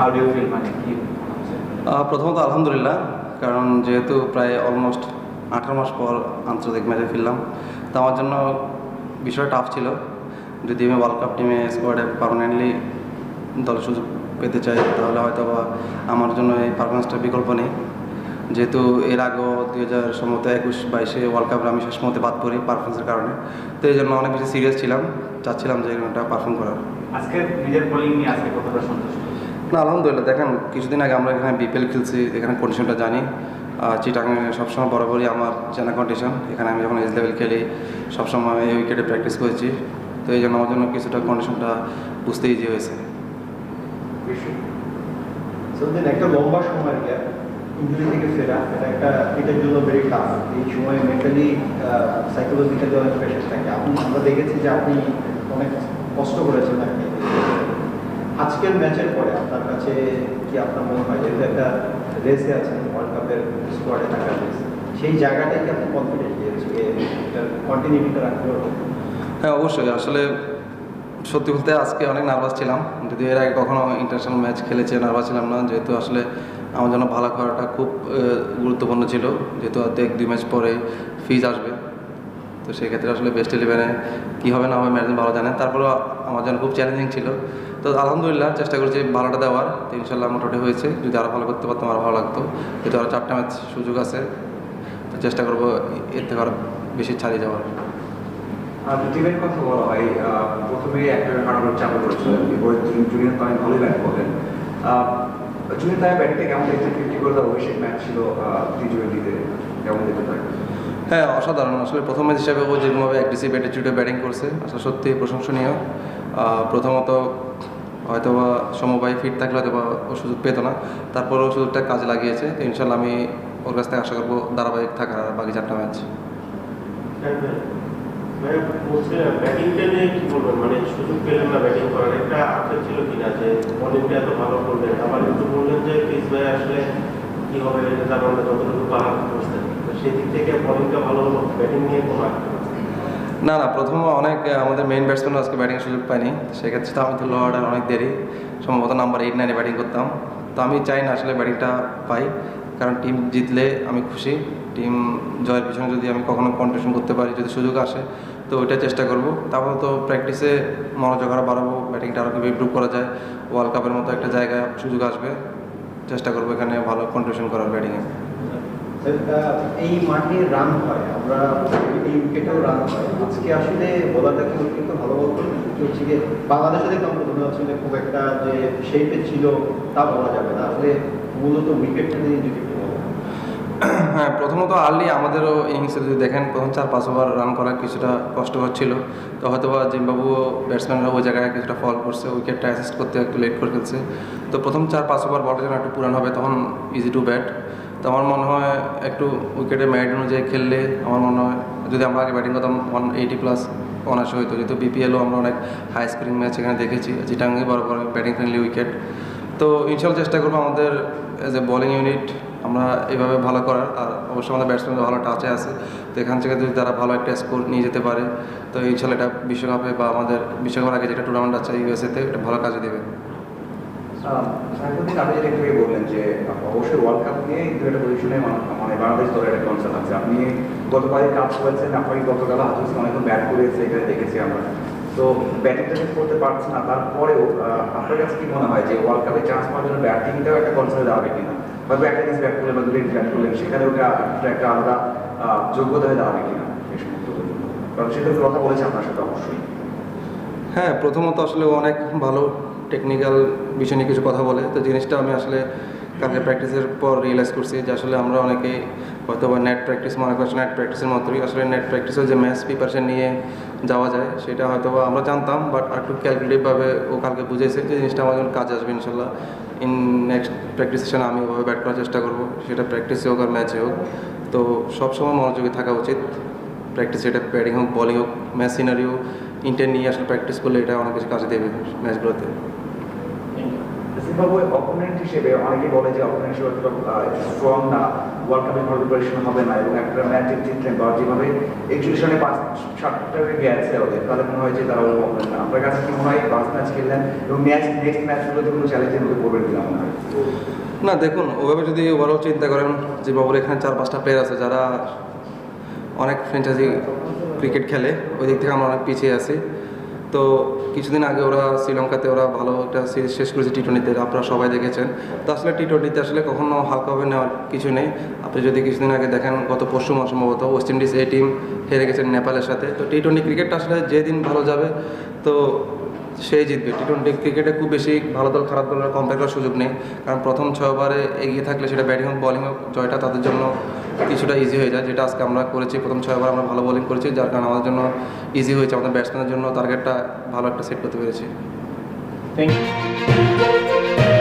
How do feel মানে কি প্রথমত আলহামদুলিল্লাহ কারণ যেহেতু প্রায় অলমোস্ট আঠারো মাস পর আন্তর্জাতিক ম্যাচে ফিরলাম তো আমার জন্য বিষয়টা টাফ ছিল। যদি আমি ওয়ার্ল্ড কাপ টিমে স্কোয়াডে পারমানেন্টলি দল সুযোগ পেতে চাই তাহলে হয়তো বা আমার জন্য এই পারফরমেন্সটার বিকল্প নেই। যেহেতু এর আগেও দুই হাজার সম্ভবত একুশ বাইশে ওয়ার্ল্ড কাপে আমি শেষ মুহূর্তে বাদ পড়ি পারফরমেন্সের কারণে। তো এই জন্য অনেক বেশি সিরিয়াস ছিলাম চাচ্ছিলাম যে এরকমটা পারফর্ম করার। আজকে নিজের বোলিং নিয়ে আজকে কতটা সন্তুষ্ট? না, আলহামদুলিল্লাহ, দেখেন, কিছুদিন আগে আমরা এখানে বিপিএল খেলছি, এখানে কন্ডিশনটা জানি। চিটাঙে সবসময় বরাবরই আমার জানা কন্ডিশন এখানে আমি যখন এজ লেভেল খেলি, সবসময় এই উইকেটে প্র্যাকটিস করেছি। তো এই জন্য আমার জন্য কিছুটা কন্ডিশনটা বুঝতে ইজি হয়েছে। একটা লম্বা সময় ফেরা, এটা একটা জন্য এই আপনি, আমরা দেখেছি যে আপনি অনেক কষ্ট করেছেন আপনি আজকের ম্যাচের পরে আপনার কাছে কি আপনার মনে হয় যেহেতু একটা রেসে আছেন ওয়ার্ল্ড কাপের স্কোয়াডে থাকার রেস, সেই জায়গাটাই কি আপনি কনফিডেন্ট যে কন্টিনিউটিটা রাখতে পারবেন হ্যাঁ অবশ্যই। আসলে সত্যি বলতে আজকে অনেক নার্ভাস ছিলাম। যদি এর আগে কখনো ইন্টারন্যাশনাল ম্যাচ খেলেছে নার্ভাস ছিলাম না। যেহেতু আসলে আমার জন্য ভালো করাটা খুব গুরুত্বপূর্ণ ছিল। যেহেতু এক দুই ম্যাচ পরে ফিজ আসবে। তো সেক্ষেত্রে আসলে বেস্ট ইলেভেনে কী হবে না হবে ম্যানেজমেন্ট ভালো জানেন তারপরেও আমার জন্য খুব চ্যালেঞ্জিং ছিল। তো আলহামদুলিল্লাহ চেষ্টা করছি ভালোটা দেওয়ার। তো ইনশাল্লাহ মোটামুটি হয়েছে। যদি আরও ভালো করতে পারতাম আরও ভালো লাগতো। যেহেতু আরও চারটা ম্যাচ সুযোগ আছে তো চেষ্টা করব এর থেকে আরও বেশি ছাড়িয়ে যাওয়ার। কথা বলা হয় আহ, প্রথমে একটা হারানোর চাপে পড়েছিলেন। এরপরে জুনিয়র কেমন ম্যাচ ছিল কেমন হ্যাঁ অসাধারণ। আসলে প্রথম ম্যাচ হিসাবে ও যেভাবে যেরকমভাবে অ্যাগ্রেসিভ অ্যাটিটিউডে ব্যাটিং করছে, আসলে সত্যি প্রশংসনীয়। প্রথমত হয়তো বা সমবায় ফিট থাকলে হয়তো বা ও সুযোগ পেত না। তারপর ও সুযোগটা কাজে লাগিয়েছে। তো ইনশাল্লাহ আমি ওর কাছ থেকে আশা করব ধারাবাহিক থাকার আর বাকি চারটা ম্যাচ। কি ব্যাটিং হবে? তো সেই দিক থেকে ভালো ব্যাটিং না না, প্রথম অনেক আমাদের মেইন ব্যাটসম্যান আজকে ব্যাটিং সুযোগ পাইনি সেক্ষেত্রে তো আমি তো লোয়ার অর্ডার অনেক দেরি। সম্ভবত নাম্বার এইট নাইনে ব্যাটিং করতাম। তো আমি চাই না আসলে ব্যাটিংটা পাই, কারণ টিম জিতলে আমি খুশি। টিম জয়ের পিছনে যদি আমি কখনো কন্ট্রিবিউশন করতে পারি, যদি সুযোগ আসে, তো ওইটা চেষ্টা করব। তারপর তো প্র্যাকটিসে মনোযোগ আরও বাড়াবো ব্যাটিংটা আরও কীভাবে ইম্প্রুভ করা যায়। ওয়ার্ল্ড কাপের মতো একটা জায়গায় সুযোগ আসবে। চেষ্টা করব এখানে ভালো কন্ট্রিবিউশন করার ব্যাটিংয়ে এই মাঠে রান হয়, আমরা এই উইকেটেও রান হয়। আজকে আসলে বোলারটা কি কিন্তু ভালো বল করে কি হচ্ছে গিয়ে বাংলাদেশে দেখলাম প্রথমে খুব একটা যে শেপে ছিল, তা বলা যাবে না। আসলে মূলত উইকেটটা নিয়ে যদি হ্যাঁ প্রথমত আর্লি আমাদেরও ইনিংসে যদি দেখেন, প্রথম চার, পাঁচ ওভার রান করা কিছুটা কষ্টকর ছিল তো হয়তো বা জিম্বাবু ব্যাটসম্যানরা ওই জায়গায় কিছুটা ফল করছে উইকেটটা অ্যাসিস্ট করতে একটু লেট করে ফেলছে। তো প্রথম চার, পাঁচ ওভার বলটা যখন একটু পুরান হবে, তখন ইজি টু ব্যাট তো আমার মনে হয় একটু উইকেটে ম্যারিট অনুযায়ী খেললে আমার মনে হয়, যদি আমরা আগে ব্যাটিং করতাম ওয়ান এইটি প্লাস অনার্স হইতো। যেহেতু বিপিএলও আমরা অনেক হাই স্কোরিং ম্যাচ এখানে দেখেছি চিটাঙ্গি বড় বড় ব্যাটিং ফ্রেন্ডলি উইকেট তো ইনশাল্লাহ চেষ্টা করব আমাদের এজ এ বোলিং ইউনিট আমরা এইভাবে ভালো করার। আর অবশ্যই আমাদের ব্যাটসম্যান ভালো টাচে আছে, তো এখান থেকে যদি তারা ভালো একটা স্কোর নিয়ে যেতে পারে, তো ইনশাল্লাহ এটা বিশ্বকাপে বা আমাদের বিশ্বকাপের আগে যেটা টুর্নামেন্ট আছে ইউএসএতে এটা ভালো কাজে দেবে। আপনি যেটা বললেন যে অবশ্যই ওয়ার্ল্ড কাপ নিয়ে একটা মানে একটা আছে। আপনি কাজ করেছেন গতকাল ব্যাট করেছে এখানে দেখেছি আমরা। তো করতে না। তারপরেও আপনার কাছে কি মনে হয় যে ওয়ার্ল্ড কাপে জন্য ব্যাটিংটাও একটা কিনা? বা ব্যাট ব্যাট করলেন সেখানে একটা আলাদা যোগ্যতা হয়ে কিনা? কারণ সেটা কথা বলেছে আপনার সাথে অবশ্যই। হ্যাঁ প্রথমত আসলে অনেক ভালো টেকনিক্যাল বিষয় নিয়ে কিছু কথা বলে। তো জিনিসটা আমি আসলে কালকে প্র্যাকটিসের পর রিয়েলাইজ করছি যে আসলে আমরা অনেকেই হয়তো বা নেট প্র্যাকটিস মনে করছি নেট প্র্যাকটিসের মতোই আসলে নেট প্র্যাকটিসেও যে ম্যাচ প্রিপারেশন নিয়ে যাওয়া যায়, সেটা হয়তো বা আমরা জানতাম বাট একটু ক্যালকুলেটিভভাবে ও কালকে বুঝেছে যে জিনিসটা আমার জন্য কাজে আসবে ইনশাল্লাহ। ইন নেক্সট প্র্যাকটিস সেশনে আমি ওভাবে ব্যাট করার চেষ্টা করব, সেটা প্র্যাকটিসে হোক আর ম্যাচে হোক। তো সবসময় মনোযোগী থাকা উচিত। প্র্যাকটিস এটা ব্যাটিং হোক বলিং হোক ম্যাচ সিনারিও ইন্টার নিয়ে আসলে প্র্যাকটিস করলে এটা অনেক কিছু কাজে দেবে ম্যাচগুলোতে জিম্বাবুয়ে অপোনেন্ট হিসেবে অনেকে বলে যে অপোনেন্ট হিসেবে স্ট্রং না ওয়ার্ল্ড কাপে প্রিপারেশন হবে না এবং একটা ম্যাচ জিতলেন বা যেভাবে একচল্লিশ রানে পাঁচ সাতটাকে গেছে ওদের, তাহলে মনে হয় যে তারা অপোনেন্ট না। আপনার কাছে কি মনে হয় পাঁচ ম্যাচ খেললেন এবং ম্যাচ নেক্সট ম্যাচগুলোতে কোনো চ্যালেঞ্জের মধ্যে পড়বেন কিনা মনে হয়? না, দেখুন, ওভাবে যদি ওভারঅল চিন্তা করেন যে বাবুর এখানে চার, পাঁচটা প্লেয়ার আছে যারা অনেক ফ্র্যাঞ্চাইজি ক্রিকেট খেলে, ওই দিক থেকে আমরা অনেক পিছিয়ে আছি। তো কিছুদিন আগে ওরা শ্রীলঙ্কাতে ওরা ভালো একটা সিরিজ শেষ করেছে টি টোয়েন্টিতে আপনারা সবাই দেখেছেন। তো আসলে টি টোয়েন্টিতে আসলে কখনো হালকাভাবে নেওয়ার কিছু নেই। আপনি যদি কিছুদিন আগে দেখেন, গত পরশু মাস সম্ভবত ওয়েস্ট ইন্ডিজ এই টিম হেরে গেছেন নেপালের সাথে। তো টি টোয়েন্টি ক্রিকেটটা আসলে যেদিন ভালো যাবে, তো সেই জিতবে। টি টোয়েন্টি ক্রিকেটে খুব বেশি ভালো দল, খারাপ দলের কম্পেয়ার করার সুযোগ নেই। কারণ প্রথম ছয় ওভারে এগিয়ে থাকলে সেটা ব্যাটিং বলিং জয়টা তাদের জন্য কিছুটা ইজি হয়ে যায়। যেটা আজকে আমরা করেছি, প্রথম ছয় ওভার আমরা ভালো বোলিং করেছি, যার কারণে আমাদের জন্য ইজি হয়েছে। আমাদের ব্যাটসম্যানের জন্য টার্গেটটা ভালো একটা সেট করতে পেরেছি। Thank you